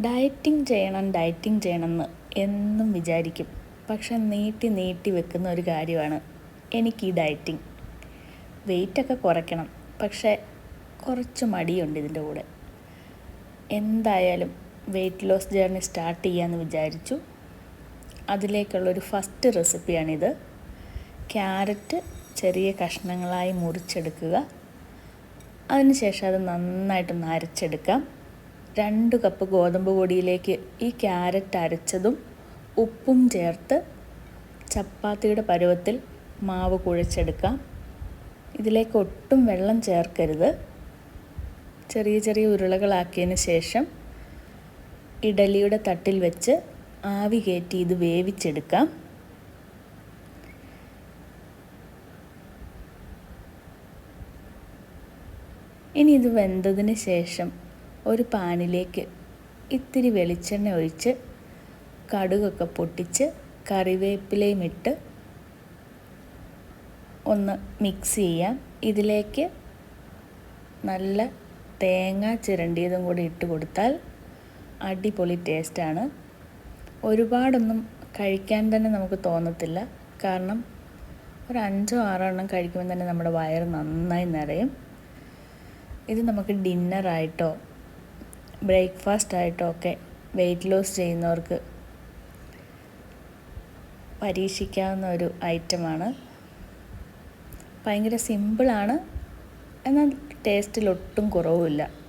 Dieting ചെയ്യണം dieting ചെയ്യണമെന്ന് എന്നും വിചാരിക്കും. പക്ഷെ നീട്ടി നീട്ടി വെക്കുന്ന ഒരു കാര്യമാണ് എനിക്ക് ഈ ഡയറ്റിംഗ്. വെയിറ്റൊക്കെ കുറയ്ക്കണം പക്ഷെ കുറച്ച് മടിയുണ്ട് ഇതിന്റെ കൂടെ. എന്തായാലും വെയിറ്റ് ലോസ് ജേർണി സ്റ്റാർട്ട് ചെയ്യാമെന്ന് വിചാരിച്ചു. അതിലേക്കുള്ളൊരു ഫസ്റ്റ് റെസിപ്പിയാണിത്. ക്യാരറ്റ് ചെറിയ കഷ്ണങ്ങളായി മുറിച്ചെടുക്കുക. അതിനുശേഷം അത് നന്നായിട്ടൊന്ന് അരച്ചെടുക്കാം. രണ്ട് കപ്പ് ഗോതമ്പ് പൊടിയിലേക്ക് ഈ ക്യാരറ്റ് അരച്ചതും ഉപ്പും ചേർത്ത് ചപ്പാത്തിയുടെ പരുവത്തിൽ മാവ് കുഴച്ചെടുക്കാം. ഇതിലേക്ക് ഒട്ടും വെള്ളം ചേർക്കരുത്. ചെറിയ ചെറിയ ഉരുളകളാക്കിയതിന് ശേഷം ഇഡലിയുടെ തട്ടിൽ വെച്ച് ആവി കയറ്റി ഇത് വേവിച്ചെടുക്കാം. ഇനി ഇത് വെന്തതിന് ശേഷം ഒരു പാനിലേക്ക് ഇത്തിരി വെളിച്ചെണ്ണ ഒഴിച്ച് കടുകൊക്കെ പൊട്ടിച്ച് കറിവേപ്പിലയും ഇട്ട് ഒന്ന് മിക്സ് ചെയ്യാം. ഇതിലേക്ക് നല്ല തേങ്ങ ചിരണ്ടിയതും കൂടി ഇട്ട് കൊടുത്താൽ അടിപൊളി ടേസ്റ്റാണ് ഒരുപാടൊന്നും കഴിക്കാൻ തന്നെ നമുക്ക് തോന്നത്തില്ല. കാരണം ഒരു അഞ്ചോ ആറോ എണ്ണം കഴിക്കുമ്പോൾ തന്നെ നമ്മുടെ വയറ് നന്നായി നിറയും. ഇത് നമുക്ക് ഡിന്നറായിട്ടോ ബ്രേക്ക്ഫാസ്റ്റ് ആയിട്ടൊക്കെ വെയിറ്റ് ലോസ് ചെയ്യുന്നവർക്ക് പരീക്ഷിക്കാവുന്ന ഒരു ഐറ്റമാണ്. ഭയങ്കര സിമ്പിളാണ്. എന്നാൽ ടേസ്റ്റിൽ ഒട്ടും കുറവുമില്ല.